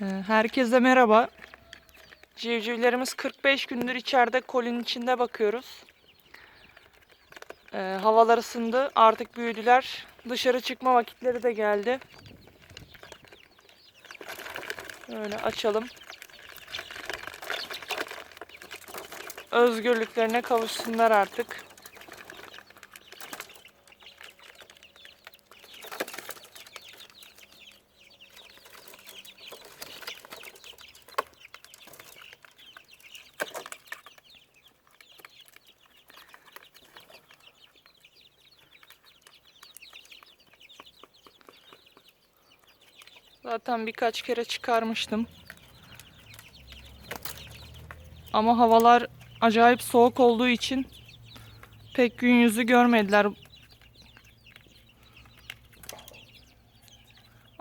Ee, Herkese merhaba. Civcivlerimiz 45 gündür içeride kolinin içinde bakıyoruz. Ee, havalar ısındı. Artık büyüdüler. Dışarı çıkma vakitleri de geldi. Böyle açalım. Özgürlüklerine kavuşsunlar artık. Zaten birkaç kere çıkarmıştım. Ama havalar acayip soğuk olduğu için pek gün yüzü görmediler.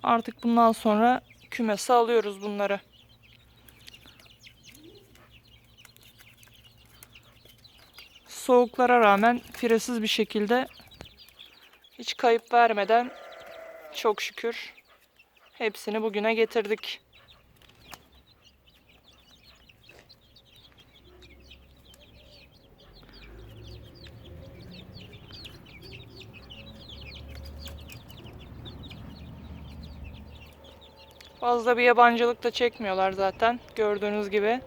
Artık bundan sonra kümese alıyoruz bunları. Soğuklara rağmen firesiz bir şekilde hiç kayıp vermeden çok şükür hepsini bugüne getirdik. Fazla bir yabancılık da çekmiyorlar zaten gördüğünüz gibi.